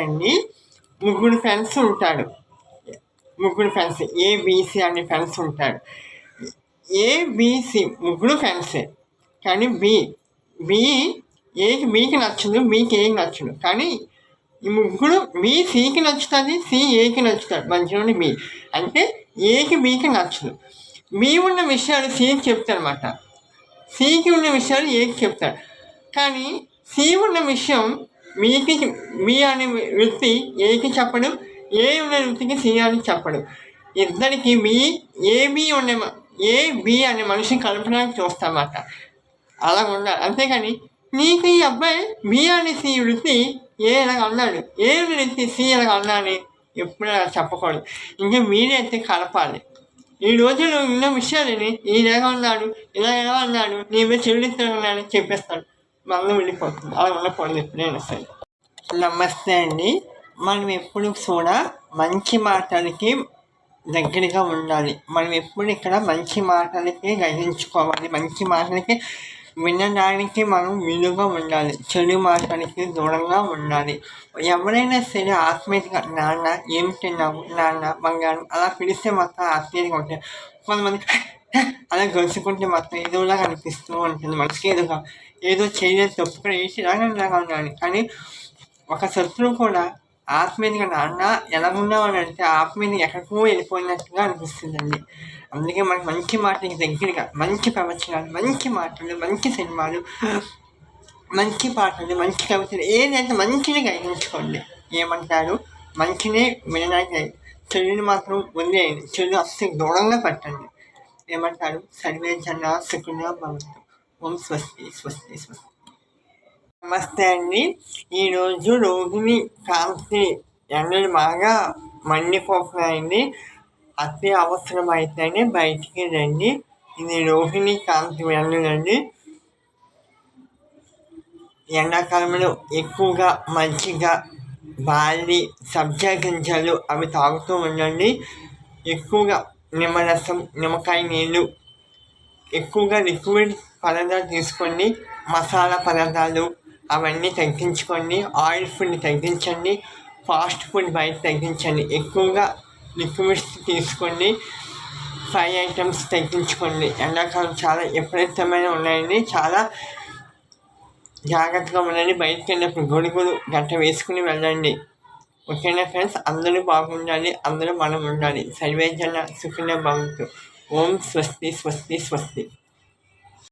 ఉంటాడండి ముగ్గురు ఫ్రెండ్స్ ఉంటాడు ముగ్గురు ఫ్రెండ్స్ ఏబిసి అనే ఫ్రెండ్స్ ఉంటాడు ఏబిసి ముగ్గురు ఫ్రెండ్సే. కానీ బి బి ఏకి బీకి నచ్చదు బీకి ఏకి నచ్చదు కానీ ఈ ముగ్గురు బి సికి నచ్చుతుంది సి ఏకి నచ్చుతుంది. మంచిలోని బి. అంటే ఏకి బీకి నచ్చదు బి ఉన్న విషయాలు సికి చెప్తారన్నమాట. సికి ఉన్న విషయాలు ఏకి చెప్తారు. కానీ సి ఉన్న విషయం మీకి మీ అనే వ్యక్తి ఏకి చెప్పడం ఏ ఉన్న వ్యక్తికి సి అని చెప్పడం. ఇద్దరికి బి ఏబి ఉన్న ఏ బి అనే మనిషి కలపడానికి చూస్తామాట. అలా ఉండాలి. అంతేకాని నీకు ఈ అబ్బాయి బి అనే సి వృత్తి ఏ ఇలాగ అన్నాడు ఏ వృత్తి సి ఇలాగ అన్నాని ఎప్పుడు అలా చెప్పకూడదు. ఇంకా మీరైతే కలపాలి. ఈ రోజులు ఉన్న విషయాలని ఈ ఇలాగ అన్నాడు ఇలా ఎలా అన్నాడు నీ మీద చెల్లిస్తున్నాడు చెప్పేస్తాడు. మళ్ళీ వెళ్ళిపోతుంది అలా ఉండకూడదు ఎప్పుడైనా సరే నమస్తే అండి. మనం ఎప్పుడు కూడా మంచి మాటలకి దగ్గరగా ఉండాలి. మనం ఎప్పుడు ఇక్కడ మంచి మాటలకి గ్రహించుకోవాలి. మంచి మాటలకి వినడానికి మనం వీలుగా ఉండాలి. చెడు మాటలకి దూరంగా ఉండాలి. ఎవరైనా సరే ఆత్మీయతగా నాన్న ఏం తిన్నావు? నాన్న బంగారం. అలా పిలిస్తే మాత్రం ఆత్మీయతగా ఉంటాయి. కొంతమంది అలా గడుచుకుంటే మాత్రం ఏదోలా అనిపిస్తూ ఉంటుంది. మనసుకి ఏదో ఏదో చేయలేదు తప్పు కూడా వేసి ఇలాగ ఉండాలి. కానీ ఒక శత్రువు కూడా ఆత్మీయంగా నాన్న ఎలా ఉన్నావు అని అంటే ఆత్మీయ ఎక్కడికో వెళ్ళిపోయినట్టుగా అనిపిస్తుందండి. అందుకే మనకి మంచి మాటలకి దగ్గరగా మంచి ప్రవచనాలు మంచి మాటలు మంచి సినిమాలు మంచి పాటలు మంచి కవితలు ఏదైతే మంచిని గ్రహించుకోండి. ఏమంటారు? మంచినే వినడానికి చెడుని మాత్రం వదిలేయండి. చెడు అస్సలు దూరంగా పెట్టండి. ఏమంటారు? సర్వే జన సుఖంగా భవంతు. ఓం స్వస్తి స్వస్తి స్వస్తి. నమస్తే అండి. ఈరోజు రోహిణి కాంతి ఎండలు బాగా మండిపోతున్నాయండి. అతి అవసరమైతేనే బయటికి రండి. ఇది రోహిణి కాంతి ఎండలండి ఎండాకాలంలో ఎక్కువగా మంచిగా బాలి సబ్జా గింజలు అవి తాగుతూ ఉండండి. ఎక్కువగా నిమ్మరసం నిమ్మకాయ నీళ్ళు ఎక్కువగా లిక్విడ్ పదార్థాలు తీసుకోండి. మసాలా పదార్థాలు అవన్నీ తగ్గించుకోండి. ఆయిల్ ఫుడ్ తగ్గించండి. ఫాస్ట్ ఫుడ్ బయట తగ్గించండి. ఎక్కువగా లిక్విడ్స్ తీసుకోండి. ఫ్రై ఐటమ్స్ తగ్గించుకోండి. ఎండాకాలం చాలా విపరీతమైన ఉన్నాయండి. చాలా జాగ్రత్తగా ఉండండి. బయటకు వెళ్ళినప్పుడు గొడుగులు గంట వేసుకుని వెళ్ళండి. ఓకేనా ఫ్రెండ్స్ అందరూ బాగుండాలి అందరూ మనం ఉండాలి. సర్వేజన సుఖిన భవంతు. ఓం స్వస్తి స్వస్తి స్వస్తి.